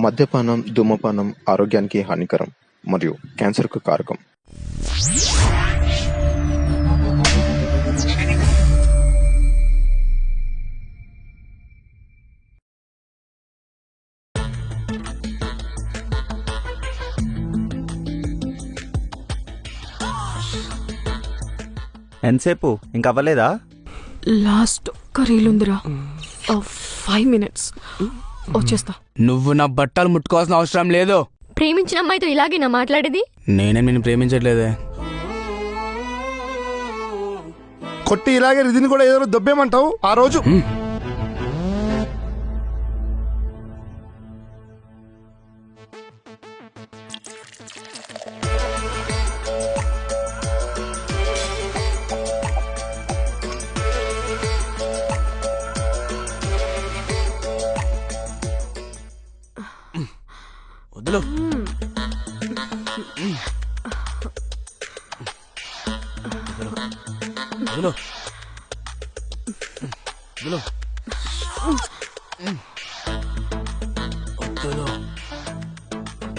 మద్యపానం ధూమపానం ఆరోగ్యానికి హానికరం మరియు క్యాన్సర్కు కారకం. ఎంతసేపు? ఇంక అవ్వలేదా లాస్ట్ ఒక్క రీల్ ఉందిరా ఫైవ్ మినిట్స్ వచ్చేస్తా. నువ్వు నా బట్టలు ముట్టుకోవాల్సిన అవసరం లేదు. ప్రేమించిన అమ్మాయితో ఇలాగే నా మాట్లాడేది? నేనే నేను ప్రేమించట్లేదే. కొట్టి ఇలాగే రిధిని కూడా ఏదో దొబ్బేమంటావు ఆ రోజు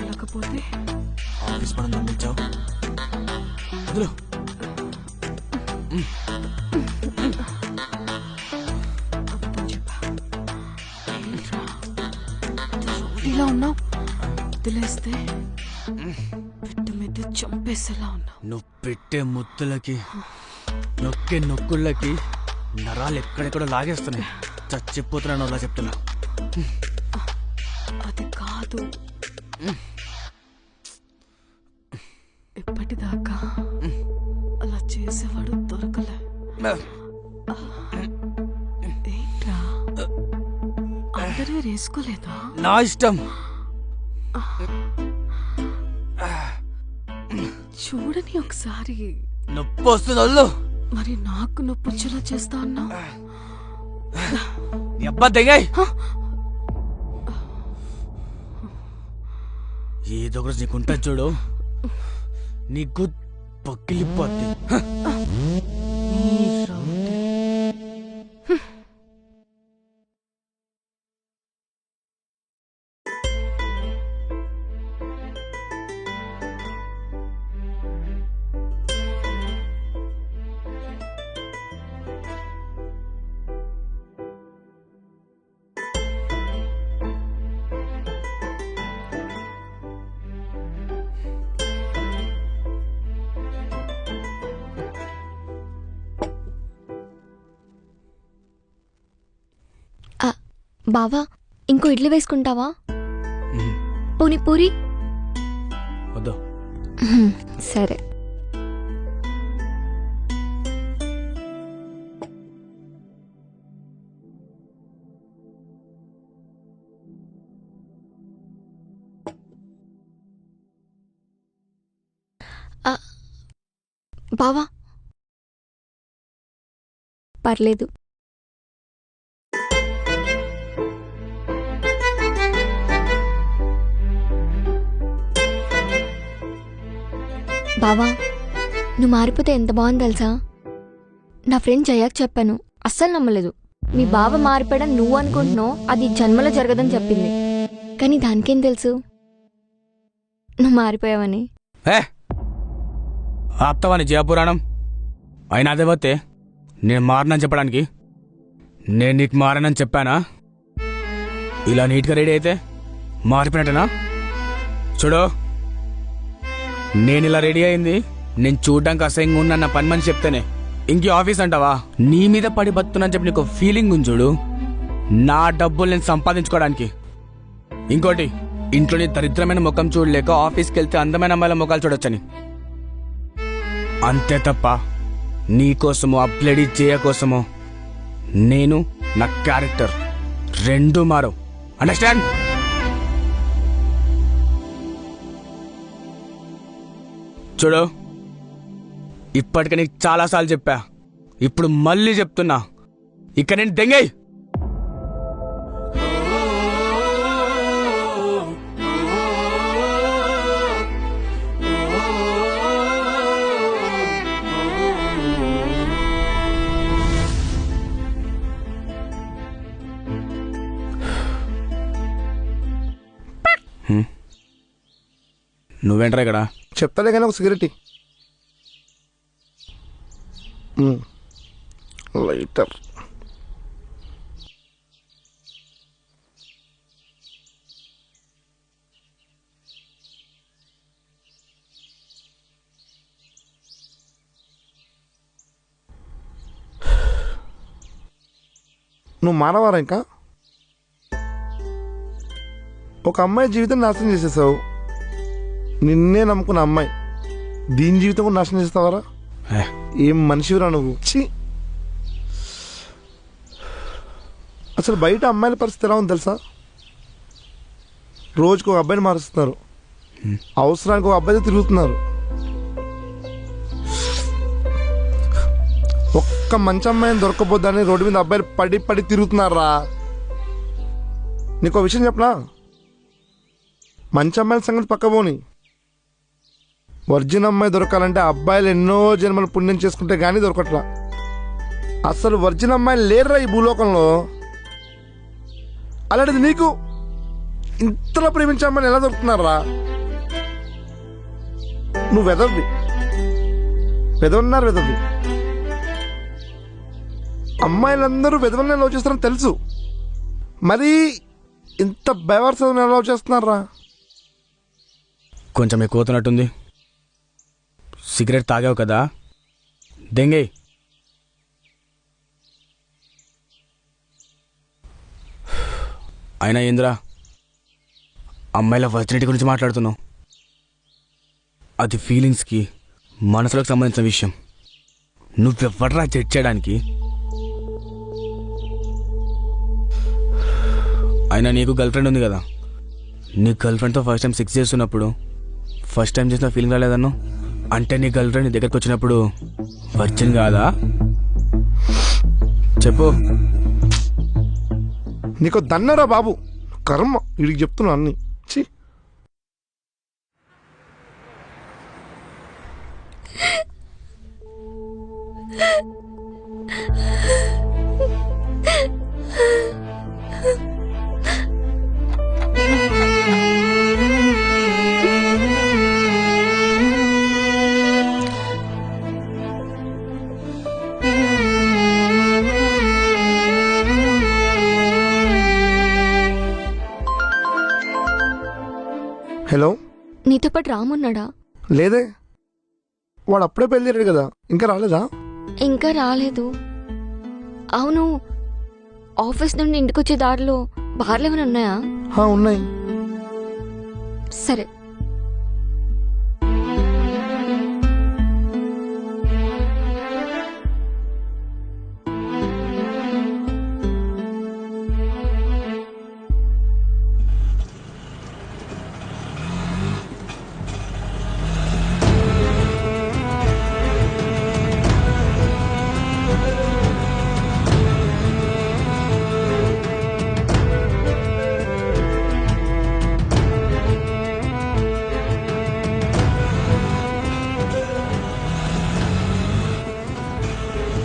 లేకపోతే? ఆఫీస్ వదులు? ఇలా ఉన్నావు? వదిలేస్తే పెట్టు మీద చంపేసేలా ఉన్నావు. నువ్వు పెట్టే ముద్దులకి నొక్కే నొక్కుళ్ళకి నరాలు ఎక్కడెక్కడో లాగేస్తున్నాయి. చచ్చిపోతున్నాను అలా చెప్తున్నా. అది కాదు. ఇప్పటిదాకా అలా చేసేవాడు దొరకలే. ఏంట్రా? అందరూ వేసుకోలేదా నా ఇష్టం. చూడని ఒకసారి. నొప్పి వస్తుంది మరి నాకు నొప్పి వచ్చేలా చేస్తా అన్నావు? నీ అబ్బా తెగాయి ఏదో ఒకటి నీకుంటా చూడు. నీకు పక్కిలిపోద్ది. బావా ఇంకో ఇడ్లీ వేసుకుంటావా? పోనీ పూరి? వద్దు. సరే. బావా. పర్లేదు. బావా నువ్వు మారిపోతే ఎంత బాగుంది తెలుసా? నా ఫ్రెండ్ జయాకి చెప్పాను అస్సలు నమ్మలేదు. మీ బావ మారిపోయాడని నువ్వు అనుకుంటున్నావు అది జన్మలో జరగదని చెప్పింది. కానీ దానికేం తెలుసు? నువ్వు మారిపోయావని. ఏ! ఆప్తావని జయపురాణం? అయినా అదే పోతే నేను మారనని చెప్పడానికి? నేను నీకు మారనని చెప్పానా? ఇలా నీట్గా రెడీ అయితే మారిపోయినట్టేనా? చూడు నేను ఇలా రెడీ అయింది? నేను చూడడానికి అసహ్యంగా ఉన్నా నా పని మనిషి చెప్తేనే. ఇంకే ఆఫీస్ అంటావా? నీ మీద పడి బతున్నా చెప్పి నీకు ఫీలింగ్ ఉంది చూడు. నా డబ్బులు నేను సంపాదించుకోవడానికి. ఇంకోటి ఇంట్లోని దరిద్రమైన ముఖం చూడలేక ఆఫీస్కి వెళ్తే అందమైన అమ్మాయిల ముఖాలు చూడొచ్చని. అంతే తప్ప నీకోసమో అప్లడి చేయ కోసమో నేను నా క్యారెక్టర్ రెండు మారు అండర్స్టాండ్ చూడు. ఇప్పటికి నీకు చాలాసార్లు చెప్పా. ఇప్పుడు మళ్ళీ చెప్తున్నా. ఇక నేను దెంగై. నువ్వేంట్రా ఇక్కడ? చెప్తాలే కానీ ఒక సిగరెట్ లైటర్. నువ్వు మానవారా ఇంకా? ఒక అమ్మాయి జీవితం నాశనం చేసేసావు. నిన్నే నమ్ముకున్న అమ్మాయి. దీని జీవితం కూడా నాశనం చేస్తావరా? ఏ, మనిషివిరా నువ్వు? ఛీ! అసలు బయట అమ్మాయిల పరిస్థితి ఎలా ఉంది తెలుసా? రోజుకు ఒక అబ్బాయిని మారుస్తున్నారు. అవసరానికి ఒక అబ్బాయితో తిరుగుతున్నారు. ఒక్క మంచి అమ్మాయిని దొరకపోద్దని రోడ్డు మీద అబ్బాయిలు పడి పడి తిరుగుతున్నారా? నీకు విషయం చెప్పనా? మంచి అమ్మాయిల సంగతి పక్క పోని. వర్జిన్ అమ్మాయి దొరకాలంటే అబ్బాయిలు ఎన్నో జన్మలు పుణ్యం చేసుకుంటే కానీ దొరకట్లా. అసలు వర్జిన్ అమ్మాయిలు లేరురా ఈ భూలోకంలో. అలాంటిది నీకు ఇంతలో ప్రేమించే అమ్మాయిని ఎలా దొరుకుతున్నారా నువ్వు వెదవి వెదవన్నారు వెదవి అమ్మాయిలందరూ వెదవల్ని లవ్ చేస్తారని తెలుసు. మరి ఇంత బెవర్స్ లవ్ చేస్తున్నారా కొంచెం ఎక్కువ అవుతున్నట్టుంది. సిగరెట్ తాగావు కదా? దెంగే. అయినా ఏంద్రా? అమ్మాయిల వర్జినిటీ గురించి మాట్లాడుతున్నావు? అది ఫీలింగ్స్కి మనసులకు సంబంధించిన విషయం. నువ్వెవ్వడరా జడ్జ్ చేయడానికి? అయినా నీకు గర్ల్ ఫ్రెండ్ ఉంది కదా? నీ గర్ల్ ఫ్రెండ్తో ఫస్ట్ టైం సెక్స్ చేస్తున్నప్పుడు ఫస్ట్ టైం చేసిన ఫీలింగ్ రాలేదన్ను అంటే నీ గర్ల్ ఫ్రెండ్ నీ దగ్గరకు వచ్చినప్పుడు వర్జిన్ కాదా? చెప్పు. నీకు దన్నరా బాబు. కర్మ. వీడికి చెప్తున్నా అన్ని. ఛీ. నీతో పాటు రామున్నాడా? లేదే. వాడు అప్పుడే బయలుదేరాడు కదా. ఇంకా రాలేదా? ఇంకా రాలేదు. అవును ఆఫీస్ నుండి ఇంటికి వచ్చే దారిలో బార్లు ఏమైనా ఉన్నాయా? హా, ఉన్నాయి. సరే.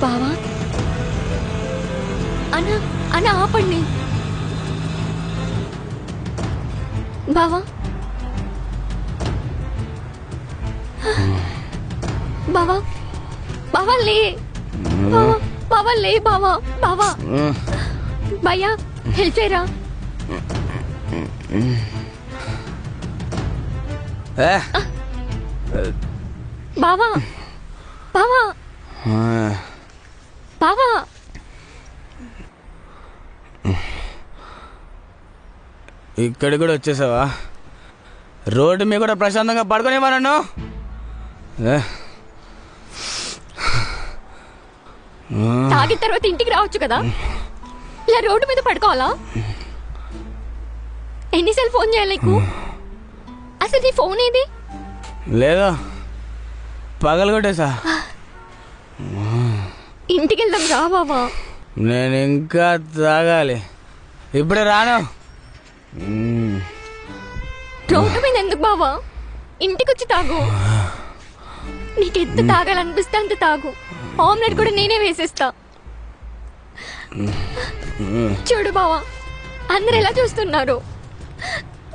బావా? అన్న అన్న ఆపండి. బావా? బావా? బావా లే. బావా బావా లే బావా బావా. భయ్యా హెల్ప్ చేయరా? బావా బావా. బావా ఇక్కడికి కూడా వచ్చేసావా? రోడ్డు మీద కూడా ప్రశాంతంగా పడుకోనివ్వా నన్ను? తాగిన తర్వాత ఇంటికి రావచ్చు కదా? ఇలా రోడ్డు మీద పడుకోవాలా? ఎన్నిసార్లు ఫోన్ చేయాలి నీకు? అసలు నీ ఫోన్ ఏది? లేదా? పగలు కొట్టేసా ఇంటికి వెళ్దాం రా బావా. నేను ఇంకా తాగాలి. ఇప్పుడే రాను. రోడ్డు మీద ఎందుకు బావా? ఇంటికి వచ్చి తాగు. నీకు ఎంత తాగాలనిపిస్తే అంత తాగు. ఆమ్లెట్ కూడా నేనే వేసేస్తా. చూడు బావా అందరు ఎలా చూస్తున్నారు?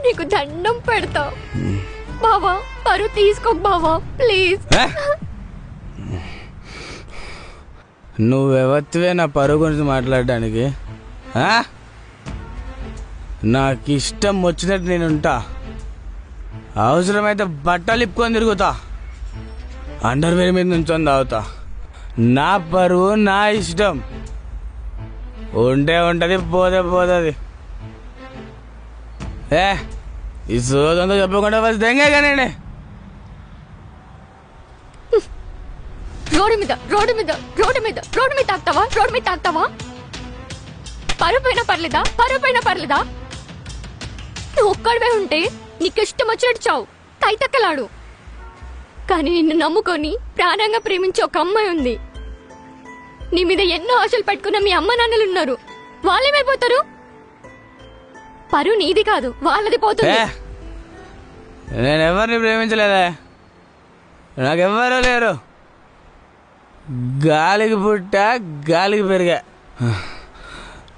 నీకు దండం పెడతా. బావా పరువు తీసుకో బావా ప్లీజ్? నువ్వెవత్తివే నా పరువు గురించి మాట్లాడడానికి? నాకు ఇష్టం వచ్చినట్టు నేను ఉంటా అవసరమైతే బట్టలు ఇప్పుకొని తిరుగుతా. అండర్వేర్ మీద నుంచొని తాగుతా. నా పరువు నా ఇష్టం. ఉంటే ఉంటుంది పోతే పోతుంది. ఏ? ఈ సోదంతో చెప్పకుండా ఫస్ట్ దెంగే కానీ రోడ్డు మీద రోడ్డు మీద రోడ్డు మీద రోడ్డు మీద తాగుతావా రోడ్డు మీద తాగుతావా పరువు పర్లేదా? పరుపైన పర్లేదా? నువ్వు ఒక్కడివే ఉంటే నీకు ఇష్టం వచ్చినట్టు చావు. తైతక్కలాడు. కానీ నిన్ను నమ్ముకొని ప్రాణంగా ప్రేమించే ఒక అమ్మాయి ఉంది. నీ మీద ఎన్నో ఆశలు పెట్టుకున్న మీ అమ్మ నాన్నలు ఉన్నారు. వాళ్ళేమైపోతారు? పరు నీది కాదు వాళ్ళది పోతుంది. నేను ఎవరిని ప్రేమించలేదే? నాకెవ్వరూ లేరు. గాలికి పుట్ట గాలికి పెరిగా.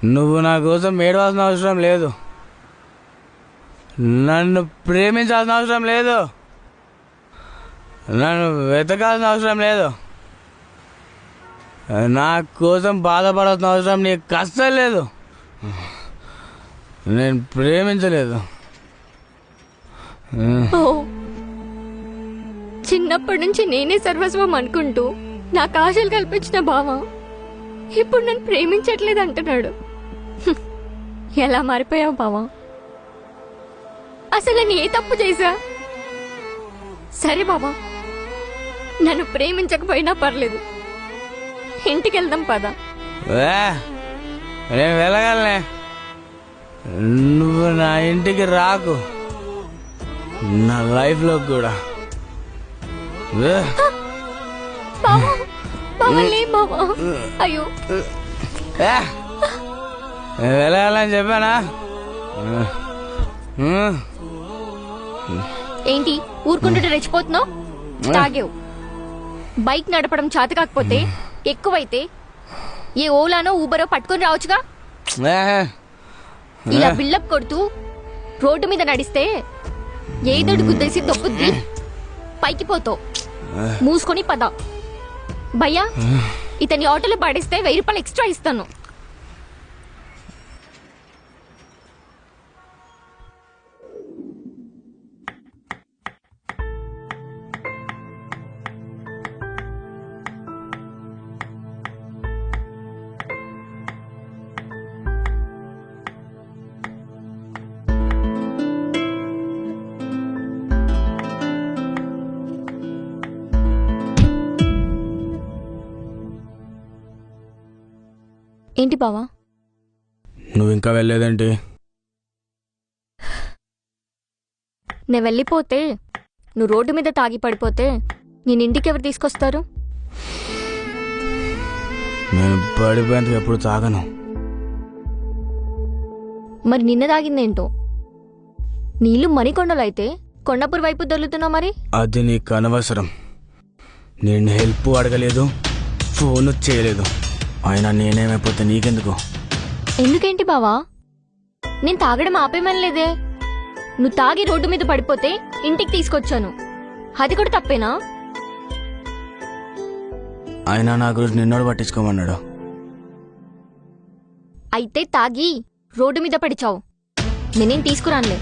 నువ్వు నా కోసం ఏడవాల్సిన అవసరం లేదు. నన్ను ప్రేమించాల్సిన అవసరం లేదు. నన్ను వెతకాల్సిన అవసరం లేదు. నా కోసం బాధపడాల్సిన అవసరం నీకు కష్టం లేదు. నేను ప్రేమించలేదు. చిన్నప్పటి నుంచి నేనే సర్వస్వం అనుకుంటూ నాకు ఆశలు కల్పించిన బావ ఇప్పుడు నన్ను ప్రేమించట్లేదు అంటున్నాడు. ఎలా మారిపోయావు బావా? అసలు నేను ఏ తప్పు చేశా? సరే బావా నన్ను ప్రేమించకపోయినా పర్లేదు. ఇంటికి వెళ్దాం పదా. ఏ, నేను వెళ్ళగలనే. నువ్వు నా ఇంటికి రాకు. నా లైఫ్లో కూడా. బావా అయ్యో. వెళ్ళగలని చెప్పానా? ఏంటి ఊరుకుంటుంటే రెచ్చిపోతున్నావు? తాగేవు. బైక్ నడపడం చేత కాకపోతే ఎక్కువైతే ఏ ఓలానో ఊబరో పట్టుకొని రావచ్చుగా? ఇలా బిల్డప్ కొడుతూ రోడ్డు మీద నడిస్తే ఏదోటి గుద్దేసి తొక్కుద్ది. పైకి పోతావు. మూసుకొని పద. భయ్యా ఇతని ఆటోలో పడేస్తే వెయ్యి రూపాయలు ఎక్స్ట్రా ఇస్తాను. ఏంటి బావా? నువ్వు ఇంకా వెళ్ళలేదేంటి? నేను వెళ్ళిపోతే నువ్వు రోడ్డు మీద తాగి పడిపోతే నేను ఇంటికి ఎవరు తీసుకొస్తారు? నేను పడిపోయేందుకు ఎప్పుడు తాగను. మరి నిన్న తాగిందేంటో? నీళ్ళు మణికొండలు అయితే కొండపూర్ వైపు దొరుకుతున్నావు మరి? అది నీకు అనవసరం. నేను హెల్ప్ అడగలేదు ఫోన్ చేయలేదు. అయినా నేనేమైపోతే నీకెందుకు? ఎందుకేంటి బావా? నేను తాగడం ఆపేమనలేదే. నువ్వు తాగి రోడ్డు మీద పడిపోతే ఇంటికి తీసుకొచ్చాను. అది కూడా తప్పేనా? అయినా నా గురించి నిన్నోడు పట్టించుకోమన్నాడు. అయితే తాగి రోడ్డు మీద పడిచావు. నేనేం తీసుకురానులే.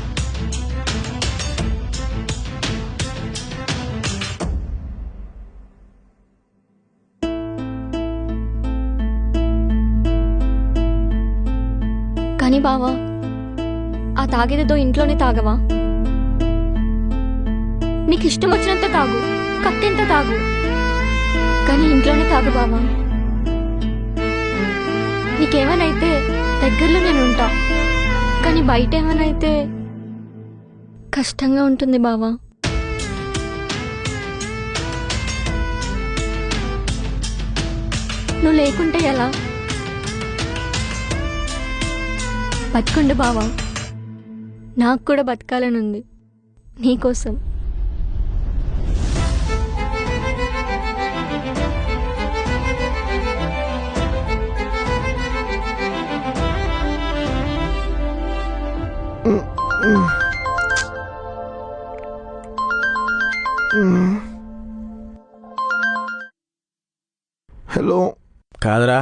కానీ బావా ఆ తాగేదేదో ఇంట్లోనే తాగవా? నీకు ఇష్టం వచ్చినంత తాగు కక్కెంత తాగు కానీ ఇంట్లోనే తాగు బావా. నీకేమనైతే దగ్గరలో నేను ఉంటా కానీ బయట ఏమనైతే కష్టంగా ఉంటుంది బావా. నువ్వు లేకుంటే ఎలా? బతుకుండు బావా. నాకు కూడా బతకాలనుంది నీకోసం హలో కాదురా.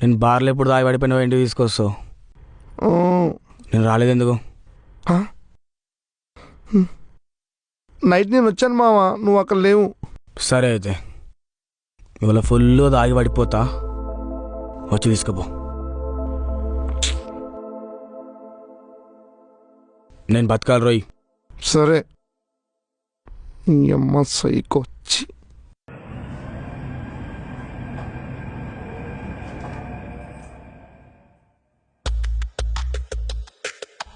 నేను బార్లో ఎప్పుడు దాగి పడిపోయినావు ఇంటికి తీసుకొస్తావు? నేను రాలేదు ఎందుకు ఆ? హ్మ్. నైట్ నేను వచ్చాను మామ నువ్వు అక్కడ లేవు. సరే అయితే. ఇవాళ ఫుల్ దాగి పడిపోతా. వచ్చి తీసుకుపో. నేను బతకాలి రోయ్. సరే. ఈ అమ్మ సైకొచ్చి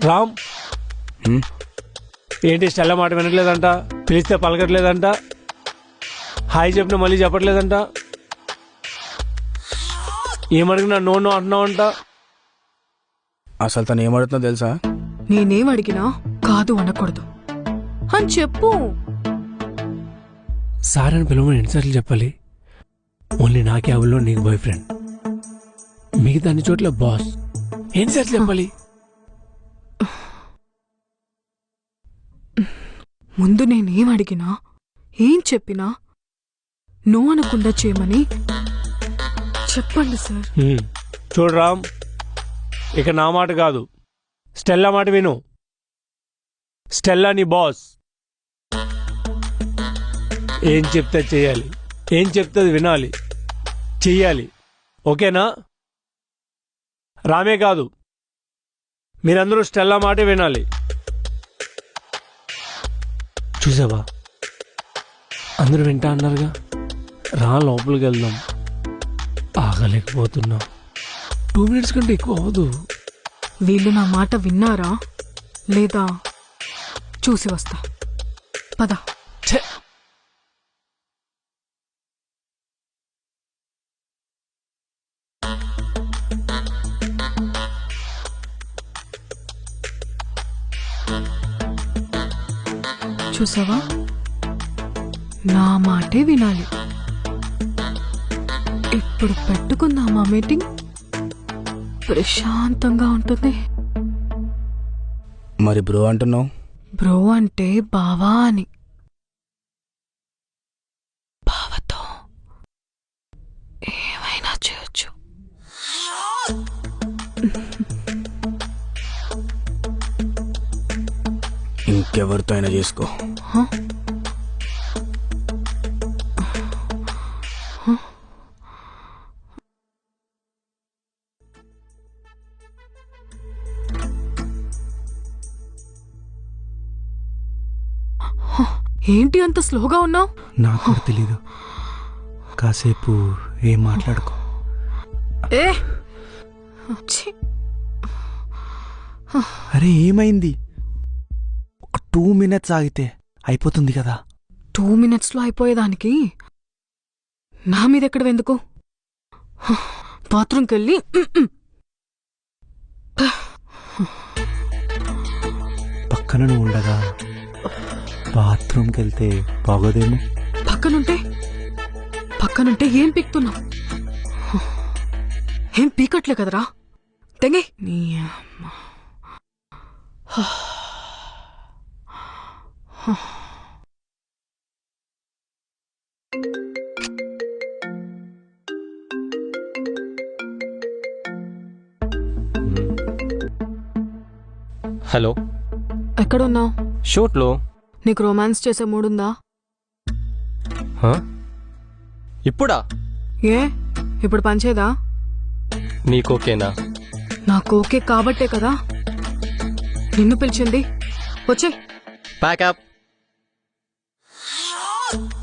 రామ్? ఏంటి స్టెల్ల మాట వినట్లేదంట? పిలిస్తే పలకట్లేదంట? హాయ్ చెప్పిన మళ్ళీ చెప్పట్లేదంట? ఏమడిగినా నో నో అంటున్నావంట? అసలు తను ఏమడుతుందో తెలుసా? నేనేం అడిగినా కాదు అనకూడదు. అని చెప్పు. సార్ అని పిలవమని ఎన్నిసార్లు చెప్పాలి? ఓన్లీ నా క్యాబ్లో నీకు బాయ్ ఫ్రెండ్ మిగతా అన్ని చోట్ల బాస్ ఎన్నిసార్లు చెప్పాలి? ముందు నేనేం అడిగినా ఏం చెప్పినా నో అనకుండా చేయమని చెప్పండి సార్. హ్మ్. చూడు రామ్ ఇక నా మాట కాదు. స్టెల్లా మాట విను. స్టెల్లా నీ బాస్. ఏం చెప్తే చేయాలి? ఏం చెప్తే అది వినాలి? చెయ్యాలి. ఓకేనా? రామే కాదు. మీరందరూ స్టెల్లా మాటే వినాలి. చూసావా? అందరూ వింటా అన్నారుగా. రా లోపలికి వెళ్దాం. ఆగలేకపోతున్నా. టూ మినిట్స్ కంటే ఎక్కువ అవ్వదు. వీళ్ళు నా మాట విన్నారా? లేదా? చూసి వస్తా. పద. చూసావా? నా మాటే వినాలి. ఇప్పుడు పెట్టుకుందామా మీటింగ్. ప్రశాంతంగా ఉంటుంది. మరి బ్రో అంటున్నావు? బ్రో అంటే బావా అని. బావతో ఏమైనా చేయొచ్చు. ఇంకెవరితో అయినా చేసుకో? ఏంటి అంత స్లోగా ఉన్నావు? నాకు తెలీదు. కాసేపు ఏం మాట్లాడుకో. ఏ? అరే ఏమైంది? టూ మినిట్స్ ఆగితే అయిపోతుంది కదా. టూ మినిట్స్లో అయిపోయేదానికి? నా మీద ఎక్కడ ఎందుకు బాత్రూమ్కి వెళ్ళి పక్కన నువ్వు ఉండగా బాత్రూమ్కి వెళ్తే బాగోదేమో. పక్కనుంటే? పక్కనుంటే ఏం పీక్తున్నావు? ఏం పీకట్లే కదరా? తెంగే. నీ అమ్మ. హలో. ఎక్కడున్నావు? షూట్లో. నీకు రొమాన్స్ చేసే మూడుందా? హ? ఇప్పుడా? ఏ? ఇప్పుడు పనిచేదా నీకు ఓకేనా? నాకు ఓకే కాబట్టే కదా. నిన్ను పిలిచింది. వచ్చే. Pack up Oh!